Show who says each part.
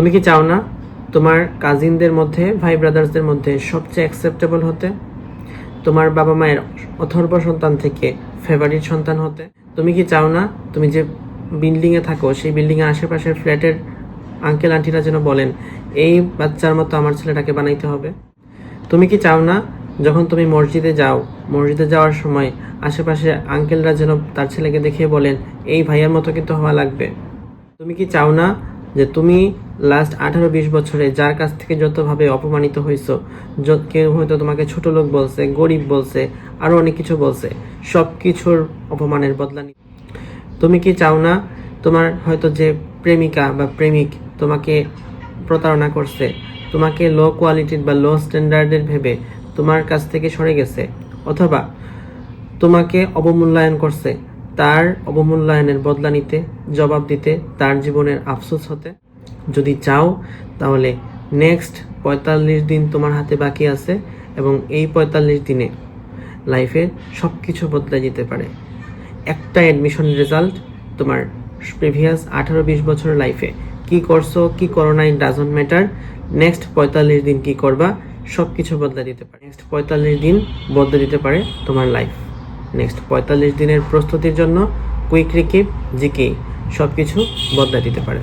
Speaker 1: তুমি কি চাও না তোমার কাজিনদের মধ্যে, ভাই ব্রাদার্সদের মধ্যে সবচেয়ে অ্যাকসেপ্টেবল হতে? তোমার বাবা মায়ের অথর্ব সন্তান থেকে ফেভারিট সন্তান হতে? তুমি কি চাও না তুমি যে বিল্ডিংয়ে থাকো, সেই বিল্ডিংয়ের আশেপাশের ফ্ল্যাটের আঙ্কেল আন্টিরা যেন বলেন, এই বাচ্চার মতো আমার ছেলেটাকে বানাইতে হবে তুমি কি চাও না যখন তুমি মসজিদে যাও, মসজিদে যাওয়ার সময় আশেপাশে আঙ্কেলরা যেন তার ছেলেকে দেখিয়ে বলেন, এই ভাইয়ার মতো কিন্তু হওয়া লাগবে তুমি কি চাও না যে তুমি লাস্ট আঠারো বিশ বছরে যার কাছ থেকে যতভাবে অপমানিত হয়েছো কেউ হয়তো তোমাকে ছোট লোক বলছে, গরিব বলছে, আরও অনেক কিছু বলছে সব কিছুর অপমানের বদলা তুমি কি চাও না তোমার হয়তো যে প্রেমিকা বা প্রেমিক তোমাকে প্রতারণা করছে, তোমাকে লো কোয়ালিটির বা লো স্ট্যান্ডার্ডের ভেবে তোমার কাছ থেকে সরে গেছে, অথবা তোমাকে অবমূল্যায়ন করছে তার অবমূল্যায়নের বদলা নিতে, জবাব দিতে তার জীবনের আফসোস হতে। যদি চাও, তাহলে নেক্সট পঁয়তাল্লিশ দিন তোমার হাতে বাকি আছে এবং এই পঁয়তাল্লিশ দিনে লাইফে সব কিছু বদলে যেতে পারে। একটা অ্যাডমিশন রেজাল্ট তোমার প্রিভিয়াস আঠারো বিশ বছর লাইফে কি করছ, কি করো না ইট ডাজন্ট ম্যাটার নেক্সট পঁয়তাল্লিশ দিন কি করবা সব কিছু বদলে দিতে পারে। নেক্সট পঁয়তাল্লিশ দিন বদলে দিতে পারে তোমার লাইফ নেক্সট পঁয়তাল্লিশ দিনের প্রস্তুতির জন্য কুইক রিকিপ জিকে সব কিছু বদলা দিতে পারে।